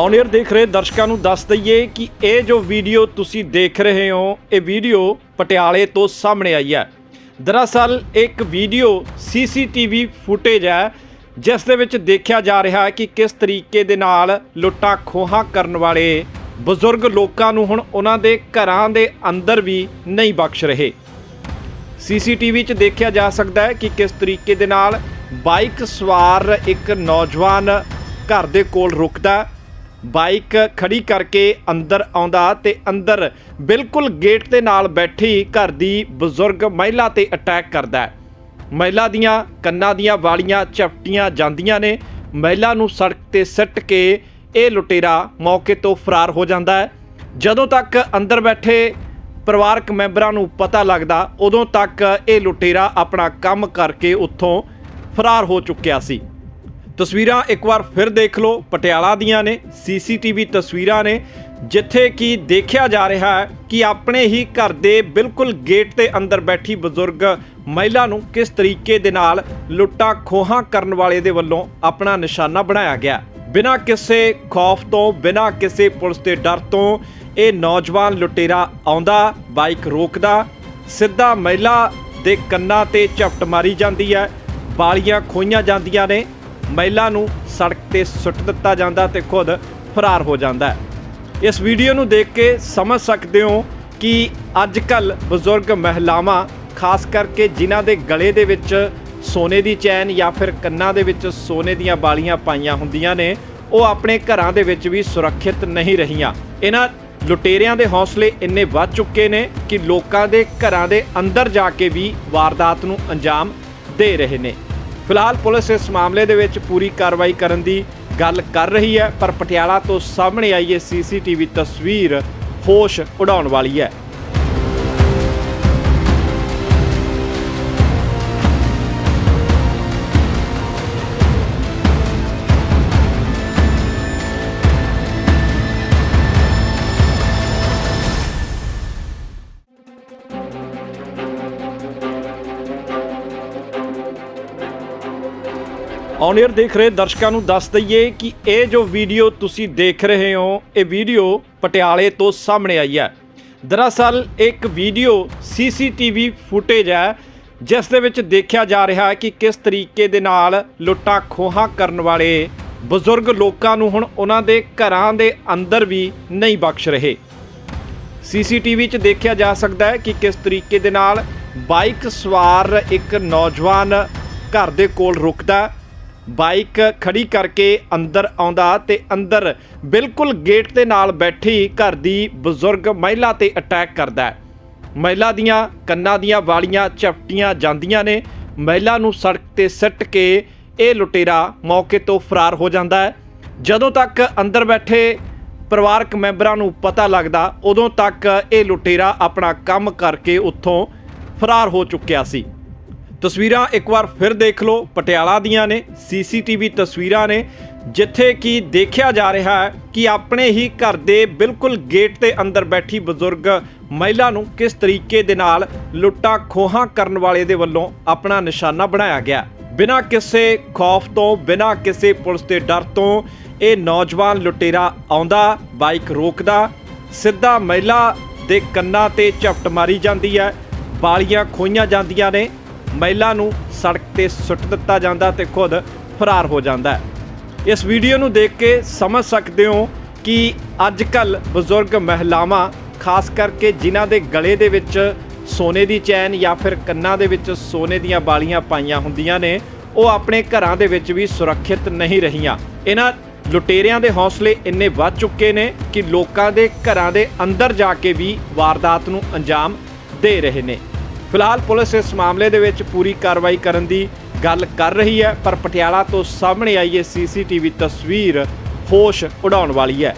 On air ਦੇਖ ਰਹੇ ਦਰਸ਼ਕਾਂ ਨੂੰ ਦੱਸ ਦਈਏ ਕਿ ਇਹ ਜੋ ਵੀਡੀਓ ਤੁਸੀਂ ਦੇਖ ਰਹੇ ਹੋ, ਇਹ ਵੀਡੀਓ ਪਟਿਆਲੇ ਤੋਂ ਸਾਹਮਣੇ ਆਈ ਹੈ। ਦਰਅਸਲ, ਇੱਕ ਵੀਡੀਓ ਸੀਸੀਟੀਵੀ ਫੁਟੇਜ ਹੈ, ਜਿਸ ਦੇ ਵਿੱਚ ਦੇਖਿਆ ਜਾ ਰਿਹਾ ਹੈ ਕਿ ਕਿਸ ਤਰੀਕੇ ਦੇ ਨਾਲ ਲੁੱਟਾਂ ਖੋਹਾਂ ਕਰਨ ਵਾਲੇ ਬਜ਼ੁਰਗ ਲੋਕਾਂ ਨੂੰ ਹੁਣ ਉਹਨਾਂ ਦੇ ਘਰਾਂ ਦੇ ਅੰਦਰ ਵੀ ਨਹੀਂ ਬਖਸ਼ ਰਹੇ। ਸੀਸੀਟੀਵੀ 'ਚ ਦੇਖਿਆ ਜਾ ਸਕਦਾ ਹੈ ਕਿ ਕਿਸ ਤਰੀਕੇ ਦੇ ਨਾਲ ਬਾਈਕ ਸਵਾਰ ਇੱਕ ਨੌਜਵਾਨ ਘਰ ਦੇ ਕੋਲ ਰੁਕਦਾ ਬਾਈਕ ਖੜੀ ਕਰਕੇ ਅੰਦਰ ਆਉਂਦਾ ਤੇ ਅੰਦਰ ਬਿਲਕੁਲ ਗੇਟ ਦੇ ਨਾਲ ਬੈਠੀ ਘਰ ਦੀ ਬਜ਼ੁਰਗ ਮਹਿਲਾ ਤੇ ਅਟੈਕ ਕਰਦਾ ਹੈ। ਮਹਿਲਾ ਦੀਆਂ ਕੰਨਾਂ ਦੀਆਂ ਵਾਲੀਆਂ ਚਪਟੀਆਂ ਜਾਂਦੀਆਂ ਨੇ। ਮਹਿਲਾ ਨੂੰ ਸੜਕ ਤੇ ਸਿੱਟ ਕੇ ਇਹ ਲੁਟੇਰਾ ਮੌਕੇ ਤੋਂ ਫਰਾਰ ਹੋ ਜਾਂਦਾ ਹੈ। ਜਦੋਂ ਤੱਕ ਅੰਦਰ ਬੈਠੇ ਪਰਿਵਾਰਕ ਮੈਂਬਰਾਂ ਨੂੰ ਪਤਾ ਲੱਗਦਾ, ਉਦੋਂ ਤੱਕ ਇਹ ਲੁਟੇਰਾ ਆਪਣਾ ਕੰਮ ਕਰਕੇ ਉੱਥੋਂ ਫਰਾਰ ਹੋ ਚੁੱਕਿਆ ਸੀ। ਤਸਵੀਰਾਂ ਇੱਕ ਵਾਰ ਫਿਰ ਦੇਖ ਲਓ। ਪਟਿਆਲਾ ਦੀਆਂ ਨੇ, ਸੀਸੀਟੀਵੀ ਤਸਵੀਰਾਂ ਨੇ, ਜਿੱਥੇ ਕਿ ਦੇਖਿਆ ਜਾ ਰਿਹਾ ਹੈ ਕਿ ਆਪਣੇ ਹੀ ਘਰ ਦੇ ਬਿਲਕੁਲ ਗੇਟ ਦੇ ਅੰਦਰ ਬੈਠੀ ਬਜ਼ੁਰਗ ਮਹਿਲਾ ਨੂੰ ਕਿਸ ਤਰੀਕੇ ਦੇ ਨਾਲ ਲੁੱਟਾਂ ਖੋਹਾਂ ਕਰਨ ਵਾਲੇ ਦੇ ਵੱਲੋਂ ਆਪਣਾ ਨਿਸ਼ਾਨਾ ਬਣਾਇਆ ਗਿਆ। ਬਿਨਾਂ ਕਿਸੇ ਖੌਫ ਤੋਂ, ਬਿਨਾਂ ਕਿਸੇ ਪੁਲਿਸ ਦੇ ਡਰ ਤੋਂ ਇਹ ਨੌਜਵਾਨ ਲੁਟੇਰਾ ਆਉਂਦਾ, ਬਾਈਕ ਰੋਕਦਾ, ਸਿੱਧਾ ਮਹਿਲਾ ਦੇ ਕੰਨਾਂ ਤੇ ਝਪਟ ਮਾਰੀ ਜਾਂਦੀ ਹੈ, ਬਾਲੀਆਂ ਖੋਈਆਂ ਜਾਂਦੀਆਂ ਨੇ। ਮਹਿਲਾ ਨੂੰ ਸੜਕ ਤੇ ਸੁੱਟ ਦਿੱਤਾ ਜਾਂਦਾ ਤੇ ਖੁਦ ਫਰਾਰ ਹੋ ਜਾਂਦਾ ਇਸ ਵੀਡੀਓ ਨੂੰ ਦੇਖ ਕੇ ਸਮਝ ਸਕਦੇ ਹੋ ਕਿ ਅੱਜ ਕੱਲ ਬਜ਼ੁਰਗ ਮਹਿਲਾਵਾਂ, ਖਾਸ ਕਰਕੇ ਜਿਨ੍ਹਾਂ ਦੇ ਗਲੇ ਦੇ ਵਿੱਚ ਸੋਨੇ ਦੀ ਚੈਨ ਜਾਂ ਫਿਰ ਕੰਨਾਂ ਦੇ ਵਿੱਚ ਸੋਨੇ ਦੀਆਂ ਬਾਲੀਆਂ ਪਾਈਆਂ ਹੁੰਦੀਆਂ ਨੇ, ਉਹ ਆਪਣੇ ਘਰਾਂ ਦੇ ਵਿੱਚ ਵੀ ਸੁਰੱਖਿਅਤ ਨਹੀਂ ਰਹੀਆਂ। ਇਹਨਾਂ ਲੁਟੇਰਿਆਂ ਦੇ ਹੌਸਲੇ ਇੰਨੇ ਵੱਧ ਚੁੱਕੇ ਨੇ ਕਿ ਲੋਕਾਂ ਦੇ ਘਰਾਂ ਦੇ ਅੰਦਰ ਜਾ ਕੇ ਵੀ ਵਾਰਦਾਤ ਨੂੰ ਅੰਜਾਮ ਦੇ ਰਹੇ ਨੇ। ਫਿਲਹਾਲ ਪੁਲਿਸ ਇਸ ਮਾਮਲੇ ਦੇ ਵਿੱਚ ਪੂਰੀ ਕਾਰਵਾਈ ਕਰਨ ਦੀ ਗੱਲ ਕਰ ਰਹੀ ਹੈ, ਪਰ ਪਟਿਆਲਾ ਤੋਂ ਸਾਹਮਣੇ ਆਈ ਇਹ ਸੀਸੀਟੀਵੀ ਤਸਵੀਰ ਹੋਸ਼ ਉਡਾਉਣ ਵਾਲੀ ਹੈ। ਔਨ 에ਅਰ ਦੇਖ ਰਹੇ ਦਰਸ਼ਕਾਂ ਨੂੰ ਦੱਸ ਦਈਏ ਕਿ ਇਹ ਜੋ ਵੀਡੀਓ ਤੁਸੀਂ ਦੇਖ ਰਹੇ ਹੋ, ਇਹ ਵੀਡੀਓ ਪਟਿਆਲੇ ਤੋਂ ਸਾਹਮਣੇ ਆਈ ਹੈ। ਦਰਅਸਲ, ਇੱਕ ਵੀਡੀਓ ਸੀਸੀਟੀਵੀ ਫੁਟੇਜ ਹੈ, ਜਿਸ ਦੇ ਵਿੱਚ ਦੇਖਿਆ ਜਾ ਰਿਹਾ ਹੈ ਕਿ ਕਿਸ ਤਰੀਕੇ ਦੇ ਨਾਲ ਲੁੱਟਾਂ ਖੋਹਾਂ ਕਰਨ ਵਾਲੇ ਬਜ਼ੁਰਗ ਲੋਕਾਂ ਨੂੰ ਹੁਣ ਉਹਨਾਂ ਦੇ ਘਰਾਂ ਦੇ ਅੰਦਰ ਵੀ ਨਹੀਂ ਬਖਸ਼ ਰਹੇ। ਸੀਸੀਟੀਵੀ 'ਚ ਦੇਖਿਆ ਜਾ ਸਕਦਾ ਹੈ ਕਿ ਕਿਸ ਤਰੀਕੇ ਦੇ ਨਾਲ ਬਾਈਕ ਸਵਾਰ ਇੱਕ ਨੌਜਵਾਨ ਘਰ ਦੇ ਕੋਲ ਰੁਕਦਾ ਬਾਈਕ ਖੜੀ ਕਰਕੇ ਅੰਦਰ ਆਉਂਦਾ ਤੇ ਅੰਦਰ ਬਿਲਕੁਲ ਗੇਟ ਦੇ ਨਾਲ ਬੈਠੀ ਘਰ ਦੀ ਬਜ਼ੁਰਗ ਮਹਿਲਾ ਤੇ ਅਟੈਕ ਕਰਦਾ ਹੈ। ਮਹਿਲਾ ਦੀਆਂ ਕੰਨਾਂ ਦੀਆਂ ਵਾਲੀਆਂ ਚਪਟੀਆਂ ਜਾਂਦੀਆਂ ਨੇ। ਮਹਿਲਾ ਨੂੰ ਸੜਕ ਤੇ ਸਿੱਟ ਕੇ ਇਹ ਲੁਟੇਰਾ ਮੌਕੇ ਤੋਂ ਫਰਾਰ ਹੋ ਜਾਂਦਾ ਹੈ। ਜਦੋਂ ਤੱਕ ਅੰਦਰ ਬੈਠੇ ਪਰਿਵਾਰਕ ਮੈਂਬਰਾਂ ਨੂੰ ਪਤਾ ਲੱਗਦਾ, ਉਦੋਂ ਤੱਕ ਇਹ ਲੁਟੇਰਾ ਆਪਣਾ ਕੰਮ ਕਰਕੇ ਉੱਥੋਂ ਫਰਾਰ ਹੋ ਚੁੱਕਿਆ ਸੀ। ਤਸਵੀਰਾਂ ਇੱਕ ਵਾਰ ਫਿਰ ਦੇਖ ਲਓ। ਪਟਿਆਲਾ ਦੀਆਂ ਨੇ, ਸੀਸੀਟੀਵੀ ਤਸਵੀਰਾਂ ਨੇ, ਜਿੱਥੇ ਕਿ ਦੇਖਿਆ ਜਾ ਰਿਹਾ ਹੈ ਕਿ ਆਪਣੇ ਹੀ ਘਰ ਦੇ ਬਿਲਕੁਲ ਗੇਟ ਦੇ ਅੰਦਰ ਬੈਠੀ ਬਜ਼ੁਰਗ ਮਹਿਲਾ ਨੂੰ ਕਿਸ ਤਰੀਕੇ ਦੇ ਨਾਲ ਲੁੱਟਾਂ ਖੋਹਾਂ ਕਰਨ ਵਾਲੇ ਦੇ ਵੱਲੋਂ ਆਪਣਾ ਨਿਸ਼ਾਨਾ ਬਣਾਇਆ ਗਿਆ। ਬਿਨਾਂ ਕਿਸੇ ਖੌਫ ਤੋਂ, ਬਿਨਾਂ ਕਿਸੇ ਪੁਲਿਸ ਦੇ ਡਰ ਤੋਂ ਇਹ ਨੌਜਵਾਨ ਲੁਟੇਰਾ ਆਉਂਦਾ, ਬਾਈਕ ਰੋਕਦਾ, ਸਿੱਧਾ ਮਹਿਲਾ ਦੇ ਕੰਨਾਂ ਤੇ ਝਪਟ ਮਾਰੀ ਜਾਂਦੀ ਹੈ, ਬਾਲੀਆਂ ਖੋਈਆਂ ਜਾਂਦੀਆਂ ਨੇ। ਮਹਿਲਾ ਨੂੰ ਸੜਕ ਤੇ ਸੁੱਟ ਦਿੱਤਾ ਜਾਂਦਾ ਤੇ ਖੁਦ ਫਰਾਰ ਹੋ ਜਾਂਦਾ ਹੈ। ਇਸ ਵੀਡੀਓ ਨੂੰ ਦੇਖ ਕੇ ਸਮਝ ਸਕਦੇ ਹੋ ਕਿ ਅੱਜ ਕੱਲ ਬਜ਼ੁਰਗ ਮਹਿਲਾਵਾਂ, ਖਾਸ ਕਰਕੇ ਜਿਨ੍ਹਾਂ ਦੇ ਗਲੇ ਦੇ ਵਿੱਚ ਸੋਨੇ ਦੀ ਚੈਨ ਜਾਂ ਫਿਰ ਕੰਨਾਂ ਦੇ ਵਿੱਚ ਸੋਨੇ ਦੀਆਂ ਬਾਲੀਆਂ ਪਾਈਆਂ ਹੁੰਦੀਆਂ ਨੇ, ਉਹ ਆਪਣੇ ਘਰਾਂ ਦੇ ਵਿੱਚ ਵੀ ਸੁਰੱਖਿਅਤ ਨਹੀਂ ਰਹੀਆਂ। ਇਹਨਾਂ ਲੁਟੇਰਿਆਂ ਦੇ ਹੌਸਲੇ ਇੰਨੇ ਵੱਧ ਚੁੱਕੇ ਨੇ ਕਿ ਲੋਕਾਂ ਦੇ ਘਰਾਂ ਦੇ ਅੰਦਰ ਜਾ ਕੇ ਵੀ ਵਾਰਦਾਤ ਨੂੰ ਅੰਜਾਮ ਦੇ ਰਹੇ ਨੇ। ਫਿਲਹਾਲ ਪੁਲਿਸ ਇਸ ਮਾਮਲੇ ਦੇ ਵਿੱਚ ਪੂਰੀ ਕਾਰਵਾਈ ਕਰਨ ਦੀ ਗੱਲ ਕਰ ਰਹੀ ਹੈ, ਪਰ ਪਟਿਆਲਾ ਤੋਂ ਸਾਹਮਣੇ ਆਈ ਇਹ ਸੀਸੀਟੀਵੀ ਤਸਵੀਰ ਹੋਸ਼ ਉਡਾਉਣ ਵਾਲੀ ਹੈ।